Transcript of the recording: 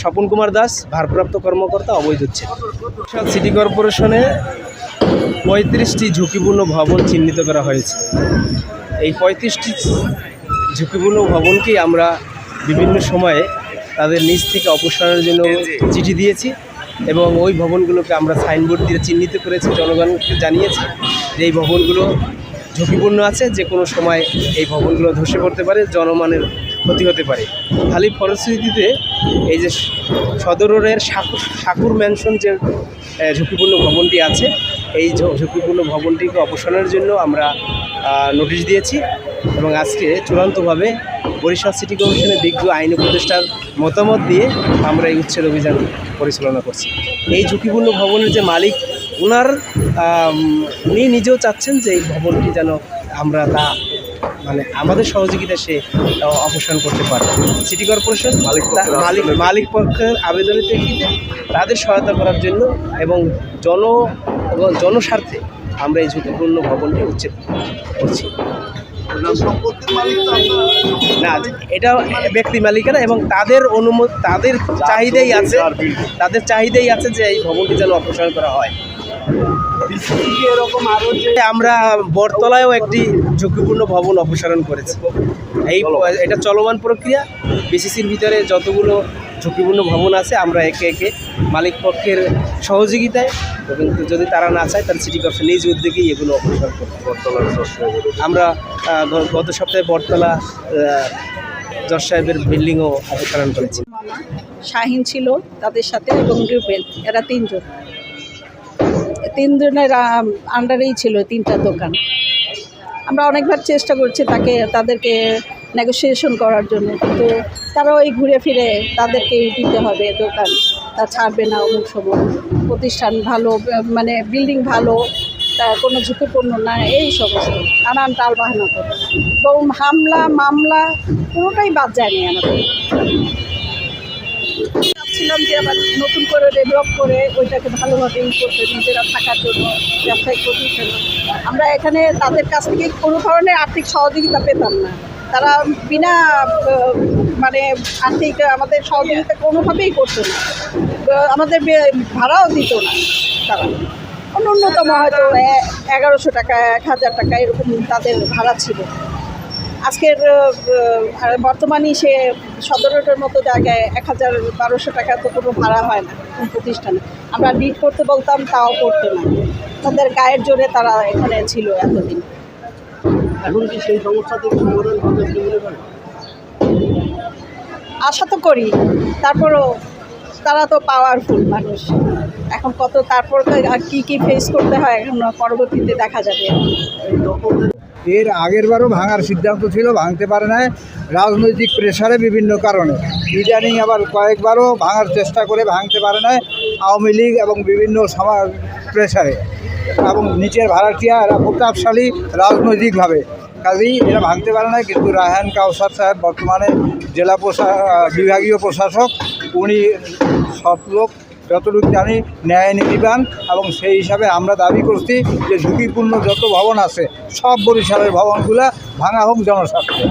স্বপন কুমার দাস, ভারপ্রাপ্ত কর্মকর্তা অবৈধ উচ্ছেদ। সিটি কর্পোরেশনে পঁয়ত্রিশটি ঝুঁকিপূর্ণ ভবন চিহ্নিত করা হয়েছে। এই পঁয়ত্রিশটি ঝুঁকিপূর্ণ ভবনকেই আমরা বিভিন্ন সময়ে তাদের নিচ থেকে অপসারণের জন্য চিঠি দিয়েছি এবং ওই ভবনগুলোকে আমরা সাইনবোর্ড দিয়ে চিহ্নিত করেছি, জনগণকে জানিয়েছি যে এই ভবনগুলো ঝুঁকিপূর্ণ আছে, যে কোনো সময় এই ভবনগুলো ধসে পড়তে পারে, জনমানের ক্ষতি হতে পারে। খালি পরিস্থিতিতে এই যে সদর রোডের সাকুর সাকুর ম্যানশন যে ঝুঁকিপূর্ণ ভবনটি আছে, এই ঝুঁকিপূর্ণ ভবনটিকে অপসারণের জন্য আমরা নোটিশ দিয়েছি এবং আজকে চূড়ান্তভাবে বরিশাল সিটি কমিশনের বিজ্ঞ আইন উপদেষ্টার মতামত দিয়ে আমরা এই উচ্ছেদ অভিযান পরিচালনা করছি। এই ঝুঁকিপূর্ণ ভবনের যে মালিক ওনার উনি নিজেও চাচ্ছেন যে এই ভবনটি যেন আমরা তা মানে আমাদের সহযোগিতা সে অপসারণ করতে পারে। সিটি কর্পোরেশন মালিক মালিক পক্ষের আবেদনের প্রেক্ষিতে তাদের সহায়তা করার জন্য এবং জন এবং জনস্বার্থে আমরা এই ঝুঁকিপূর্ণ ভবনটি উচ্ছেদ করছি। না এটা ব্যক্তি মালিকানা এবং তাদের অনুমতি তাদের চাহিদাই আছে তাদের চাহিদাই আছে যে এই ভবনটি যেন অপসারণ করা হয়। এরকম আরও আমরা বটতলায়ও একটি ঝুঁকিপূর্ণ ভবন অপসারণ করেছি। এই এটা চলমান প্রক্রিয়া। বিসিসির ভিতরে যতগুলো ঝুঁকিপূর্ণ ভবন আছে আমরা একে একে মালিক পক্ষের সহযোগিতায় এবং যদি তারা না চায় তাহলে সিটি কর্পোরেশন নিজ উদ্যোগেই এগুলো অপসারণ করতে আমরা গত সপ্তাহে বটতলা জজ সাহেবের বিল্ডিংও অপসারণ করেছি। শাহিন ছিল তাদের সাথে এবং রুবেল এরা তিনজন। তিনজনের আন্ডারেই ছিল তিনটা দোকান। আমরা অনেকবার চেষ্টা করছি তাকে, তাদেরকে নেগোসিয়েশন করার জন্য, কিন্তু তারা ওই ঘুরে ফিরে তাদেরকেই দিতে হবে দোকান। তা ছাড়বে না অমুক সময়। প্রতিষ্ঠান ভালো মানে বিল্ডিং ভালো, তা কোনো ঝুঁকিপূর্ণ না, এই সমস্ত। নানান টাল বাহানা করে। এবং হামলা, মামলা কোনোটাই বাদ যায়নি আমাদের। চাচ্ছিলাম যে আবার নতুন করে ডেভেলপ করে ওইটাকে ভালোভাবে ইউজ করতে, নিজেরা থাকার জন্য, ব্যবসায়িক প্রতিষ্ঠান। আমরা এখানে তাদের কাছ থেকে কোনো ধরনের আর্থিক সহযোগিতা পেতাম না। তারা বিনা মানে আর্থিক আমাদের সহযোগিতা কোনোভাবেই করতো না। আমাদের ভাড়াও দিত না তারা। ন্যূনতম হয়তো এগারোশো টাকা, এক হাজার টাকা এরকম তাদের ভাড়া ছিল। আজকের বর্তমানে সে সদর রোডের মতো জায়গায় এক হাজার বারোশো টাকা তো কোনো ভাড়া হয় না প্রতিষ্ঠানে। আমরা ডিট করতে বলতাম তাও করতো না। তাদের গায়ের জোরে তারা এখানে ছিল এতদিন। এখন কি সেই সমস্যা থেকে সমাধান আশা তো করি। তারপরও তারা তো পাওয়ারফুল মানুষ। এখন কত তারপর কী কী ফেস করতে হয় এখন পরবর্তীতে দেখা যাবে। এর আগের বারও ভাঙার সিদ্ধান্ত ছিল, ভাঙতে পারে না রাজনৈতিক প্রেশারে বিভিন্ন কারণে। ইদানিং আবার কয়েকবারও ভাঙার চেষ্টা করে ভাঙতে পারে না আওয়ামী লীগ এবং বিভিন্ন সমাজ প্রেশারে এবং নিচের ভাড়াটিয়া এরা প্রতাপশালী রাজনৈতিকভাবে। কাজেই এরা ভাঙতে পারে না কিন্তু রায়হান কাউসার সাহেব বর্তমানে জেলা প্রশা বিভাগীয় প্রশাসক, উনি সৎ লোক যতটুকু জানি ন্যায় নীতিবান এবং সেই হিসাবে আমরা দাবি করছি যে ঝুঁকিপূর্ণ যত ভবন আছে, সব বরিশালের ভবনগুলা ভাঙা হোক জনস্বার্থে।